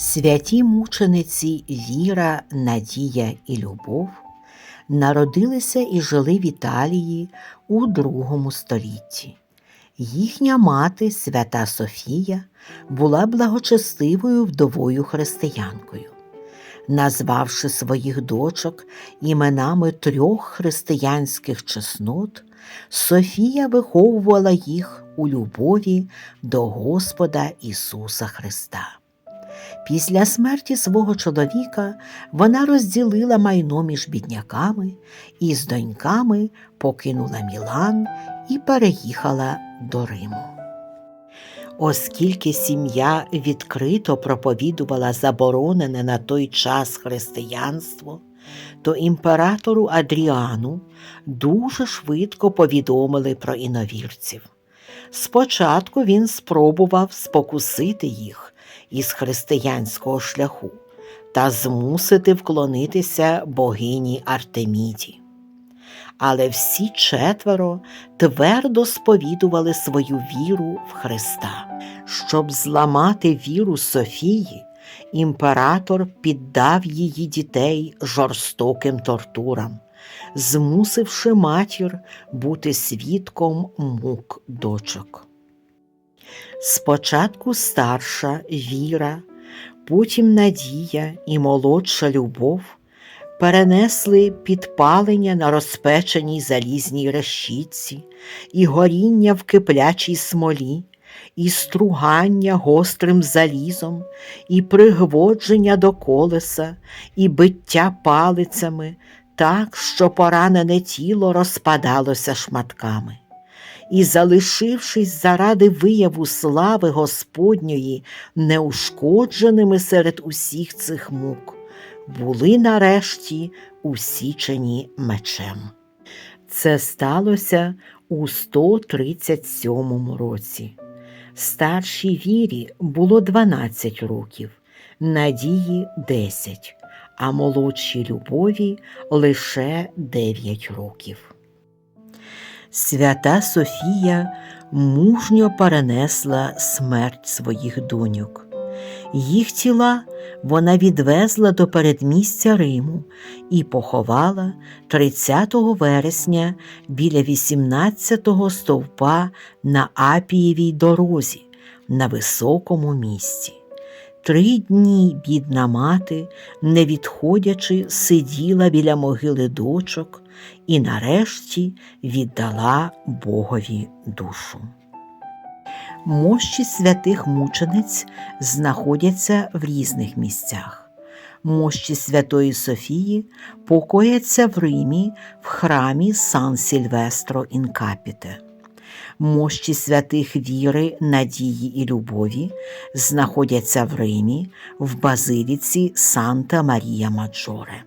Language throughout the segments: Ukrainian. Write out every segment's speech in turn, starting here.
Святі мучениці Віра, Надія і Любов народилися і жили в Італії у другому столітті. Їхня мати, свята Софія, була благочестивою вдовою християнкою. Назвавши своїх дочок іменами трьох християнських чеснот, Софія виховувала їх у любові до Господа Ісуса Христа. Після смерті свого чоловіка вона розділила майно між бідняками і з доньками покинула Мілан і переїхала до Риму. Оскільки сім'я відкрито проповідувала заборонене на той час християнство, то імператору Адріану дуже швидко повідомили про іновірців. Спочатку він спробував спокусити їх із християнського шляху та змусити вклонитися богині Артеміді. Але всі четверо твердо сповідували свою віру в Христа. Щоб зламати віру Софії, імператор піддав її дітей жорстоким тортурам, змусивши матір бути свідком мук дочок. Спочатку старша віра, потім надія і молодша любов перенесли підпалення на розпеченій залізній решітці, і горіння в киплячій смолі, і стругання гострим залізом, і пригводження до колеса, і биття палицями, так, що поранене тіло розпадалося шматками. І, залишившись заради вияву слави Господньої неушкодженими серед усіх цих мук, були нарешті усічені мечем. Це сталося у 137 році. Старшій вірі було 12 років, надії 10, а молодшій любові лише 9 років. Свята Софія мужньо перенесла смерть своїх доньок. Їх тіла вона відвезла до передмістя Риму і поховала 30 вересня біля 18-го стовпа на Апієвій дорозі на високому місці. Три дні бідна мати, не відходячи, сиділа біля могили дочок і нарешті віддала Богові душу. Мощі святих мучениць знаходяться в різних місцях. Мощі Святої Софії покояться в Римі в храмі Сан Сільвестро Інкапіте. Мощі святих віри, надії і любові знаходяться в Римі в базиліці Санта Марія Маджоре.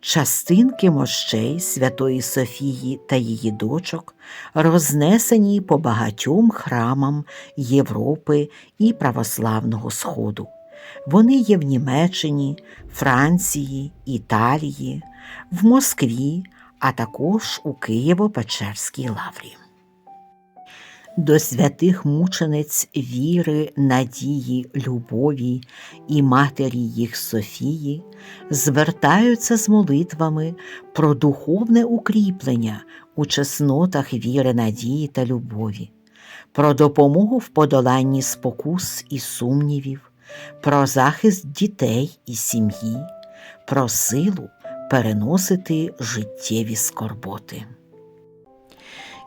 Частинки мощей Святої Софії та її дочок рознесені по багатьом храмам Європи і православного Сходу. Вони є в Німеччині, Франції, Італії, в Москві, а також у Києво-Печерській лаврі. До святих мучениць віри, надії, любові і матері їх Софії звертаються з молитвами про духовне укріплення у чеснотах віри, надії та любові, про допомогу в подоланні спокус і сумнівів, про захист дітей і сім'ї, про силу переносити життєві скорботи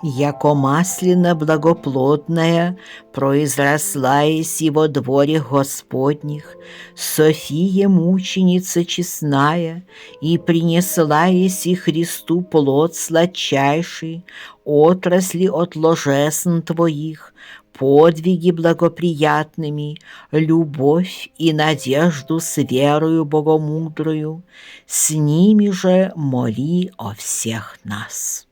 яко маслина благоплодная, произросла еси во дворе Господних, София мученица честная, и принесла еси Христу плод сладчайший, отрасли от ложесн Твоих, подвиги благоприятными, любовь и надежду с верою богомудрою, с ними же моли о всех нас.